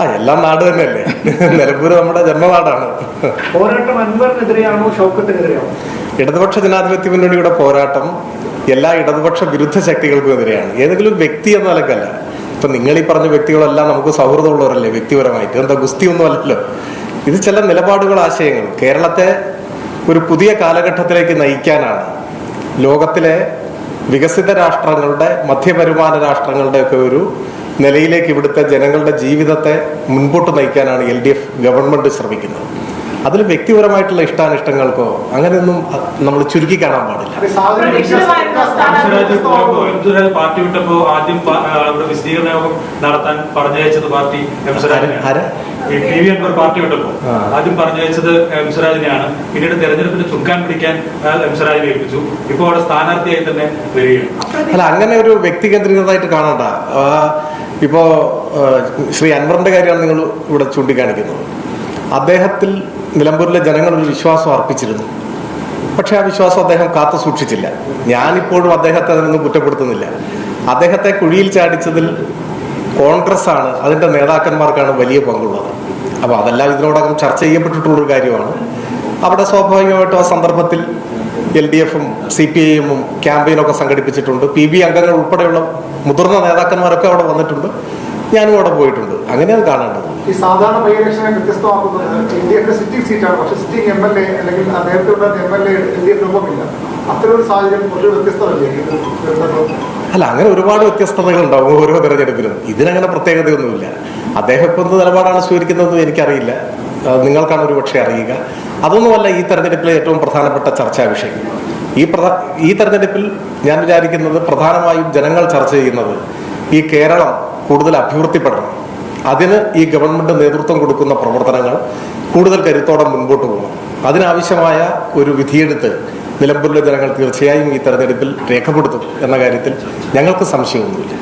ആ എല്ലാം നാട് തന്നെയല്ലേ? നിലമ്പൂര് നമ്മുടെ ജന്മനാടാണ്. പോരാട്ടം അൻവറിനെതിരെയാണോ ഷൗക്കത്തിനെതിരെയാണോ ഇടതുപക്ഷ ജനാധിപത്യ മുന്നണിയുടെ പോരാട്ടം എല്ലാ ഇടതുപക്ഷ വിരുദ്ധ ശക്തികൾക്കും എതിരെയാണ്. ഏതെങ്കിലും വ്യക്തി എന്ന നിലക്കല്ല. ഇപ്പൊ നിങ്ങൾ ഈ പറഞ്ഞ വ്യക്തികളെല്ലാം നമുക്ക് സൗഹൃദമുള്ളവരല്ലേ വ്യക്തിപരമായിട്ട്? എന്താ ഗുസ്തി ഒന്നും അല്ലല്ലോ. ഇത് ചില നിലപാടുകൾ ആശയങ്ങൾ. കേരളത്തെ ഒരു പുതിയ കാലഘട്ടത്തിലേക്ക് നയിക്കാനാണ് ലോകത്തിലെ വികസിത രാഷ്ട്രങ്ങളുടെ മധ്യവരുമാന രാഷ്ട്രങ്ങളുടെ ഒക്കെ ഒരു നിലയിലേക്ക് ഇവിടുത്തെ ജനങ്ങളുടെ ജീവിതത്തെ മുൻപോട്ട് നയിക്കാനാണ് എൽ ഡി എഫ് ഗവൺമെന്റ് ശ്രമിക്കുന്നത്. അതിൽ വ്യക്തിപരമായിട്ടുള്ള ഇഷ്ടാനിഷ്ടങ്ങൾക്കോ അങ്ങനെയൊന്നും നമ്മൾ ചുരുക്കി കാണാൻ പാടില്ല. പാർട്ടി വിട്ടപ്പോ ആദ്യം വിശദീകരണ യോഗം നടത്താൻ പറഞ്ഞയച്ചത് പാർട്ടി ആരെ? പി വി അൻവർ പാർട്ടി വിട്ടപ്പോ ആദ്യം പറഞ്ഞയച്ചത് എംസ്വരാജിനെയാണ് പിന്നീട് തെരഞ്ഞെടുപ്പിന് ചുക്കാൻ പിടിക്കാൻ എം ഏൽപ്പിച്ചു. ഇപ്പോ അവിടെ സ്ഥാനാർത്ഥിയായി തന്നെ വരികയാണ്. അല്ല അങ്ങനെ ഒരു വ്യക്തി കേന്ദ്രീകൃതമായിട്ട് കാണണ്ട. ആ, ഇപ്പോ ശ്രീ അൻവറിന്റെ കാര്യമാണ് നിങ്ങൾ ഇവിടെ ചൂണ്ടിക്കാണിക്കുന്നത്. അദ്ദേഹത്തിൽ നിലമ്പൂരിലെ ജനങ്ങൾ ഒരു വിശ്വാസം അർപ്പിച്ചിരുന്നു. പക്ഷെ ആ വിശ്വാസം അദ്ദേഹം കാത്തു സൂക്ഷിച്ചില്ല. ഞാനിപ്പോഴും അദ്ദേഹത്തെ അതിനൊന്നും കുറ്റപ്പെടുത്തുന്നില്ല. അദ്ദേഹത്തെ കുഴിയിൽ ചാടിച്ചതിൽ കോൺഗ്രസ് ആണ് അതിന്റെ നേതാക്കന്മാർക്കാണ് വലിയ പങ്കുള്ളത്. അപ്പോൾ അതെല്ലാം ഇതിനോടകം ചർച്ച ചെയ്യപ്പെട്ടിട്ടുള്ളൊരു കാര്യമാണ്. അവിടെ സ്വാഭാവികമായിട്ടും ആ സന്ദർഭത്തിൽ എൽ ഡി എഫും സി പി ഐ എമ്മും ക്യാമ്പയിനൊക്കെ സംഘടിപ്പിച്ചിട്ടുണ്ട്. പി ബി അംഗങ്ങൾ ഉൾപ്പെടെയുള്ള മുതിർന്ന നേതാക്കന്മാരൊക്കെ അവിടെ വന്നിട്ടുണ്ട്. ഞാനും അവിടെ പോയിട്ടുണ്ട്. അങ്ങനെയാണ് കാണേണ്ടത്. ഈ സാധാരണ ബൈ ഇലക്ഷനെ വ്യത്യസ്തമാക്കുന്നത് എൽ ഡി എഫിന്റെ സിറ്റിംഗ് സീറ്റാണ് പക്ഷെ സിറ്റിംഗ് എം എൽ എ അല്ലെങ്കിൽ ആ നേരത്തെ ഉണ്ടായിരുന്ന M L A L D F രൂപമില്ല. അത്തരം ഒരു സാഹചര്യം കുറച്ച് വ്യത്യസ്തമല്ലേ? അല്ല അങ്ങനെ ഒരുപാട് വ്യത്യസ്തതകൾ ഉണ്ടാവും ഓരോ തെരഞ്ഞെടുപ്പിലും. ഇതിനങ്ങനെ പ്രത്യേകതയൊന്നുമില്ല. അദ്ദേഹം ഇപ്പം എന്ത് നിലപാടാണ് സ്വീകരിക്കുന്നതെന്ന് എനിക്കറിയില്ല. നിങ്ങൾക്കാണ് ഒരു പക്ഷേ അറിയുക. അതൊന്നുമല്ല ഈ തെരഞ്ഞെടുപ്പിലെ ഏറ്റവും പ്രധാനപ്പെട്ട ചർച്ചാ വിഷയം. ഈ പ്രധാ ഈ തെരഞ്ഞെടുപ്പിൽ ഞാൻ വിചാരിക്കുന്നത് പ്രധാനമായും ജനങ്ങൾ ചർച്ച ചെയ്യുന്നത് ഈ കേരളം കൂടുതൽ അഭിവൃദ്ധിപ്പെടണം. അതിന് ഈ ഗവൺമെന്റ് നേതൃത്വം കൊടുക്കുന്ന പ്രവർത്തനങ്ങൾ കൂടുതൽ കരുത്തോടെ മുൻപോട്ട് പോകണം. അതിനാവശ്യമായ ഒരു വിധിയെടുത്ത് നിലമ്പൂരിലെ ജനങ്ങൾ തീർച്ചയായും ഈ തെരഞ്ഞെടുപ്പിൽ രേഖപ്പെടുത്തും എന്ന കാര്യത്തിൽ ഞങ്ങൾക്ക് സംശയമൊന്നുമില്ല.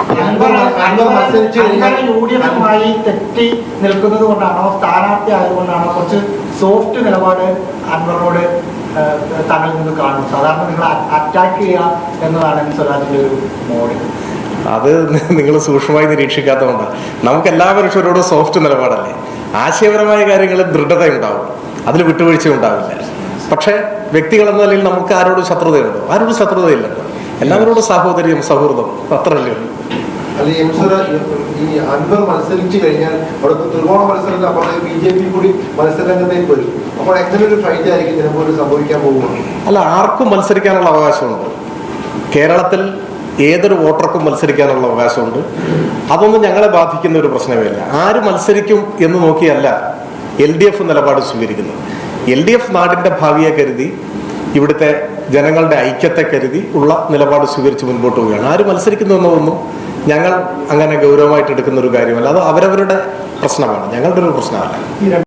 അങ്ങനെ യു ഡി എഫുമായി തെറ്റി നിൽക്കുന്നത് കൊണ്ടാണോ സ്ഥാനാർത്ഥി ആയതുകൊണ്ടാണോ കുറച്ച് സോഫ്റ്റ് നിലപാട് അൻവറിനോട് ഏഹ്, നിന്ന് സാധാരണ നിങ്ങൾ അറ്റാക്ക് ചെയ്യുക എന്നതാണ് എം സ്വരാജിന്റെ ഒരു മോഡ് അത് നിങ്ങൾ സൂക്ഷ്മമായി നിരീക്ഷിക്കാത്തതുകൊണ്ടാണ്. നമുക്ക് എല്ലാ മനുഷ്യരോടും സോഫ്റ്റ് നിലപാടല്ലേ? ആശയപരമായ കാര്യങ്ങളിൽ ദൃഢത ഉണ്ടാവും അതിൽ വിട്ടുവീഴ്ച ഉണ്ടാവില്ല പക്ഷേ വ്യക്തികൾ എന്ന നിലയിൽ നമുക്ക് ആരോടും ശത്രുതയുണ്ടോ ആരോടും ശത്രുതയില്ലല്ലോ എല്ലാവരോടും സാഹോദര്യം സൗഹൃദം അത്രയല്ലേ ഈ അൻവർ മത്സരിച്ചു കഴിഞ്ഞാൽ അവിടെ ത്രികോണ അപ്പോൾ ബി ജെ പി കൂടി മത്സരരംഗത്തേക്ക് വരും അപ്പോൾ എങ്ങനെ ഒരു ഫൈറ്റ് ആയിരിക്കും നിലമ്പൂരിൽ സംഭവിക്കാൻ പോകുന്നത് അല്ല ആർക്കും മത്സരിക്കാനുള്ള അവകാശമുണ്ട്. കേരളത്തിൽ ഏതൊരു വോട്ടർക്കും മത്സരിക്കാനുള്ള അവകാശമുണ്ട്. അതൊന്നും ഞങ്ങളെ ബാധിക്കുന്ന ഒരു പ്രശ്നമേ അല്ല ആര് മത്സരിക്കും എന്ന് നോക്കിയല്ല എൽ ഡി എഫ് നിലപാട് സ്വീകരിക്കുന്നത്. എൽ ഡി എഫ് നാടിന്റെ ഭാവിയെ കരുതി ഇവിടുത്തെ ജനങ്ങളുടെ ഐക്യത്തെ കരുതി ഉള്ള നിലപാട് സ്വീകരിച്ച് മുൻപോട്ട് പോവുകയാണ്. ആര് മത്സരിക്കുന്നു എന്നതൊന്നും ഞങ്ങൾ അങ്ങനെ ഗൗരവമായിട്ട് എടുക്കുന്ന ഒരു കാര്യമല്ല. അത് അവരവരുടെ പ്രശ്നമാണ്. ഞങ്ങളുടെ ഒരു പ്രശ്നമല്ല.